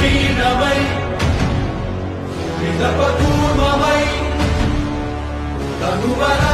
దీనమై నిజప కూర్మమై తనువరా